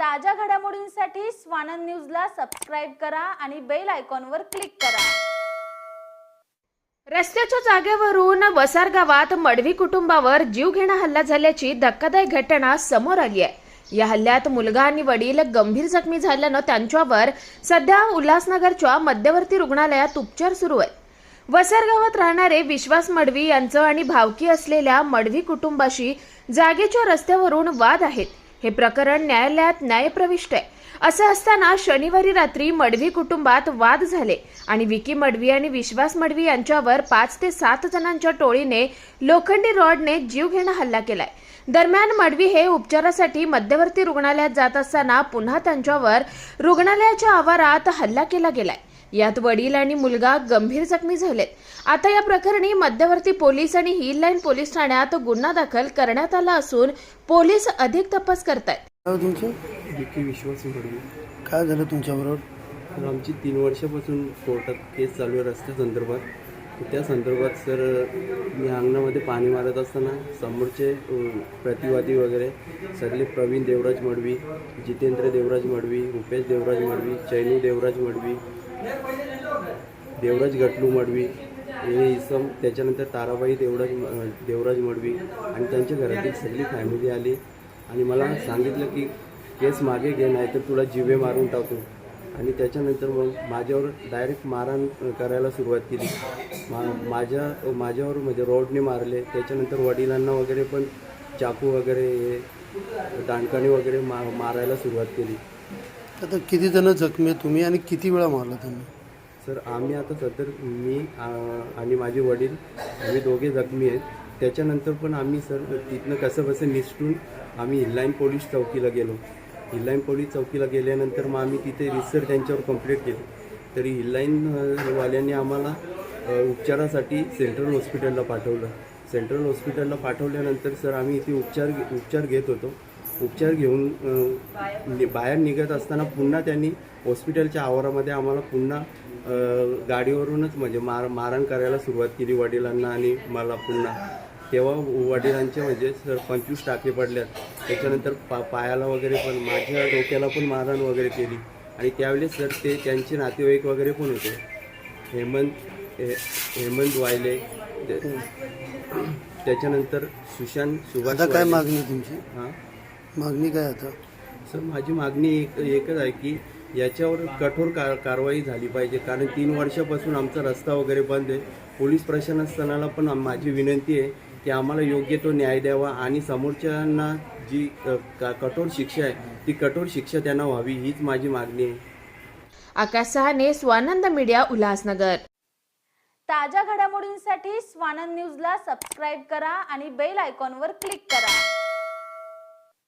ताज्या घडामोडींसाठी स्वानंद न्यूजला सबस्क्राईब करा आणि बेल आयकॉनवर क्लिक करा. रस्त्याच्या जागेवरून वसार गावात मडवी कुटुंबावर जीवघेणा हल्ला झाल्याची धक्कादायक घटना समोर आली आहे. या हल्ल्यात मुलगा आणि वडील गंभीर जखमी झाल्यानं त्यांच्यावर सध्या उल्हासनगरच्या मध्यवर्ती रुग्णालयात उपचार सुरू आहेत. वसार गावात राहणारे विश्वास मडवी यांचं आणि भावकी असलेल्या मडवी कुटुंबाशी जागेच्या रस्त्यावरून वाद आहेत. हे प्रकरण न्यायालयात न्यायप्रविष्ट आहे. असं असताना शनिवारी रात्री मडवी कुटुंबात वाद झाले आणि विकी मडवी आणि विश्वास मडवी यांच्यावर पाच ते सात जणांच्या टोळीने लोखंडी रॉडने जीवघेणा हल्ला केलाय. दरम्यान मडवी हे उपचारासाठी मध्यवर्ती रुग्णालयात जात असताना पुन्हा त्यांच्यावर रुग्णालयाच्या आवारात हल्ला केला गेलाय. यात वडील आणि मुलगा गंभीर जखमी झालेत. आता या प्रकरणी मध्यवर्ती पोलीस आणि हिल लाईन पोलीस ठाण्यात गुन्हा दाखल करण्यात आला असून पोलीस अधिक तपास करतायत. नाव तुमचं? विकी विश्वास काय झालं तुमच्याबरोबर? आमची तीन वर्षापासून कोर्टात केस चालू आहे रस्त्या संदर्भात. तर त्या संदर्भात सर मी अंगणामध्ये पाणी मारत असताना समोरचे अ, प्रतिवादी वगैरे सगळे प्रवीण देवराज मडवी जितेंद्र देवराज मडवी रुपेश देवराज मडवी चैनू देवराज मडवी देवराज गटलू मडवी हे इसम त्याच्यानंतर ताराबाई देवराज देवराज मडवी आणि त्यांच्या घरातील सगळी फॅमिली आली. आणि मला सांगितलं की केस मागे घे नाही तर तुला जिवे मारून टाकू. आणि त्याच्यानंतर मग माझ्यावर डायरेक्ट मारहाण करायला सुरुवात केली. मा माझ्या माझ्यावर म्हणजे रोडने मारले. त्याच्यानंतर वडिलांना वगैरे पण चाकू वगैरे हे दांडकाने वगैरे मा मारायला सुरुवात केली. आता किती जण जखमी आहेत तुम्ही आणि किती वेळा मारला त्यांनी? सर आम्ही आता सध्या मी आ, आणि माझे वडील आम्ही दोघे जखमी आहेत. त्याच्यानंतर पण आम्ही सर तिथनं कसं कसं निसटून आम्ही हिल्लाईन पोलीस चौकीला गेलो. हिल्लाईन पोलीस चौकीला गेल्यानंतर मग आम्ही तिथे रिसर त्यांच्यावर कंप्लीट केली. तरी हिल्लाईन अ, वाल्यांनी आम्हाला अ, उपचारासाठी सेंट्रल हॉस्पिटलला पाठवलं. सेंट्रल हॉस्पिटलला पाठवल्यानंतर सर आम्ही इथे उपचार उपचार घेत होतो. उपचार घेऊन बाहेर निघत असताना पुन्हा त्यांनी हॉस्पिटलच्या आवारामध्ये आम्हाला पुन्हा गाडीवरूनच म्हणजे मार मारहाण करायला सुरुवात केली वडिलांना आणि मला पुन्हा. तेव्हा वडिलांचे म्हणजे सर पंचवीस टाके पडल्यात. त्याच्यानंतर पा पायाला वगैरे पण माझ्या डोक्याला पण मारहाण वगैरे केली. आणि त्यावेळेस सर ते त्यांचे नातेवाईक वगैरे पण होते. हेमंत हे- हेमंत वायले त्याच्यानंतर सुशांत सुभाष काय. मागणी तुमची? हां? मागणी काय आता? सर माझी मागणी एक एकच आहे की याच्यावर कठोर कार कारवाई झाली पाहिजे. कारण तीन वर्षापासून आमचा रस्ता वगैरे बंद आहे. पोलीस प्रशासनाला पण माझी विनंती आहे की आम्हाला योग्य तो न्याय द्यावा आणि समोरच्यांना जी का- कठोर शिक्षा आहे ती कठोर शिक्षा त्यांना व्हावी हीच माझी मागणी आहे. आकाश सहाने स्वानंद मीडिया उल्हासनगर. ताज्या घडामोडींसाठी स्वानंद न्यूजला सबस्क्राईब करा आणि बेल आयकॉनवर क्लिक करा.